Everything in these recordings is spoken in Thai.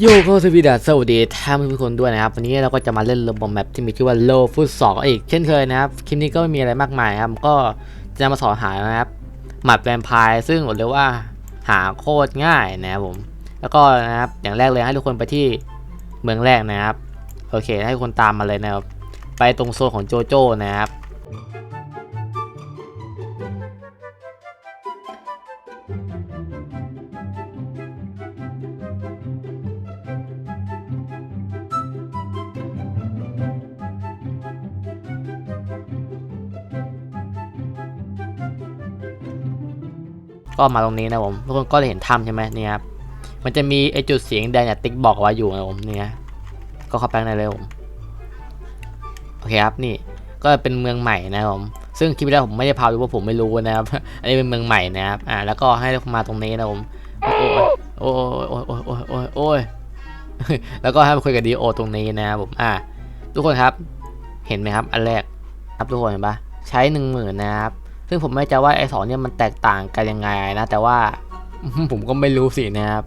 โยโกสวีดัสวัสดีท่านผู้ชมทุกคนด้วยนะครับ วันนี้เราก็จะมาเล่นระบบแมปที่มีชื่อว่าโลฟุตสองอีกเช่นเคยนะครับ คลิปนี้ก็ไม่มีอะไรมากมายครับ ก็จะมาสอนหานะครับ หมัดแวมไพร์ซึ่งบอกเลยว่าหาโคตรง่ายนะครับผม แล้วก็นะครับอย่างแรกเลยให้ทุกคนไปที่เมืองแรกนะครับ โอเค ให้ทุกคนตามมาเลยนะครับ ไปตรงโซนของโจโจ้นะครับ ก็มาตรงนี้นะผมทุกคนก็จะเห็นถ้ำใช่ไหมเนี่ยครับมันจะมีไอจุดเสียงแดงเนี่ยติ๊กบอกเอาไว้อยู่นะผมเนี่ยก็เข้าไปข้างในเลยผมโอเคครับนี่ก็เป็นเมืองใหม่นะผมซึ่งคลิปแรกผมไม่ได้พาดูเพราะผมไม่รู้นะครับ อันนี้เป็นเมืองใหม่นะครับ อ่า แล้วก็ให้มาตรงนี้นะผมโอ้ยโอ้ยโอ้ยโอ้ยโอ้ยโอ้ยโอ้ยแล้วก็ให้มาคุยกับดีโอตรงนี้นะครับผม อ่า ทุกคนครับ เห็นไหมครับ อันแรก ครับทุกคนเห็นปะใช้หนึ่งหมื่นนะครับ ซึ่งผมไม่ใจว่าไอ้สองเนี่ยมันแตกต่างกันยังไงนะ แต่ว่าผมก็ไม่รู้สินะครับ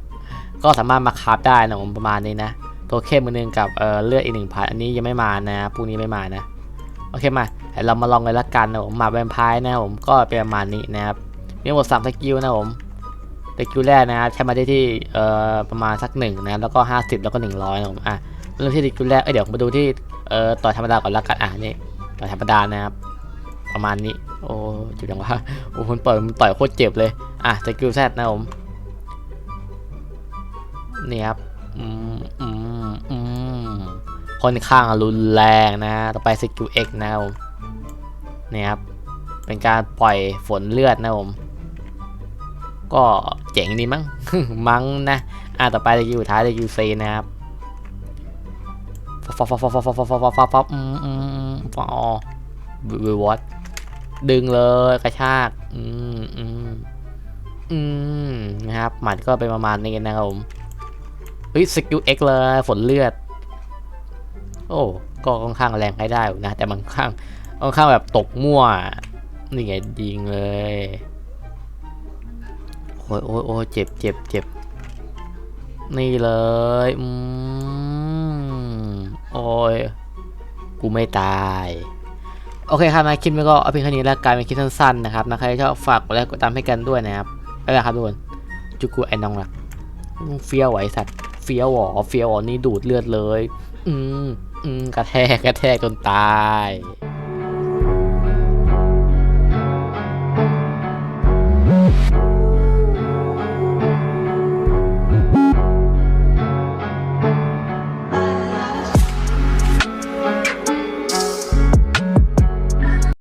ก็สามารถมาคราฟได้นะผมประมาณนี้นะ ตัวเข้มมือหนึงกับเอ่อเลือดอีกหนึ่งพันอันนี้ยังไม่มานะพรุ่งนี้ไม่มานะ โอเคมาเรามาลองเลยละกันนะผมมาแวมไพร์นะผมก็เป็นประมาณนี้นะครับ มีหมดสามสกิลนะผมสกิลแรกนะครับใช้มาได้ที่เอ่อประมาณสักหนึ่งนะแล้วก็ห้าสิบแล้วก็หนึ่งร้อยนะผมอะเริ่มที่สกิลแรกเอ้ยเดี๋ยวมาดูที่เอ่อต่อธรรมดาก่อนละกันอะนี่ต่อธรรมดานะครับ ประมาณนี้ โอ้จ็บจังวะโอ้คนต่อยมันต่อยโคตรเจ็บเลย อะสกิลแซดนะผมนี่ครับอืมอืมอืมค่อนข้างรุนแรงนะต่อไปสกิล X นะครับผมนี่ครับ เป็นการปล่อยฝนเลือดนะผม ก็เจ๋งดีมั้ง มั้งนะ อะต่อไปสกิลท้ายสกิล C นะครับฟอฟอฟอฟอฟอฟอฟอฟอฟอฟออืมอืมฟอวิวอต ดึงเลยกระชาก อืมอืมอืมนะครับ หมัดก็เป็นประมาณนี้นะครับผมเฮ้ยสกิลเอ็กเลยฝนเลือด โอ้ก็ค่อนข้างแรงให้ได้นะ แต่มันค่อนข้างค่อนข้างแบบตกมั่ว นี่ไงยิงเลย โอ้ยโอ้ยโอ้ยเจ็บเจ็บเจ็บนี่เลยอืมโอ้ย กูไม่ตาย โอเคครับนะคลิปนี้ก็เอาเพียงแค่นี้แล้วกันเป็นคลิปสั้นๆนะครับนะใครชอบฝากกดไลค์กดตามให้กันด้วยนะครับแล้วนะครับทุกคนจุกูไอ้น้องหลักเฟี้ยวไหวสัตว์เฟี้ยวหอเฟี้ยวหวอนี่ดูดเลือดเลย อืมอืมกระแทกกระแทกจนตาย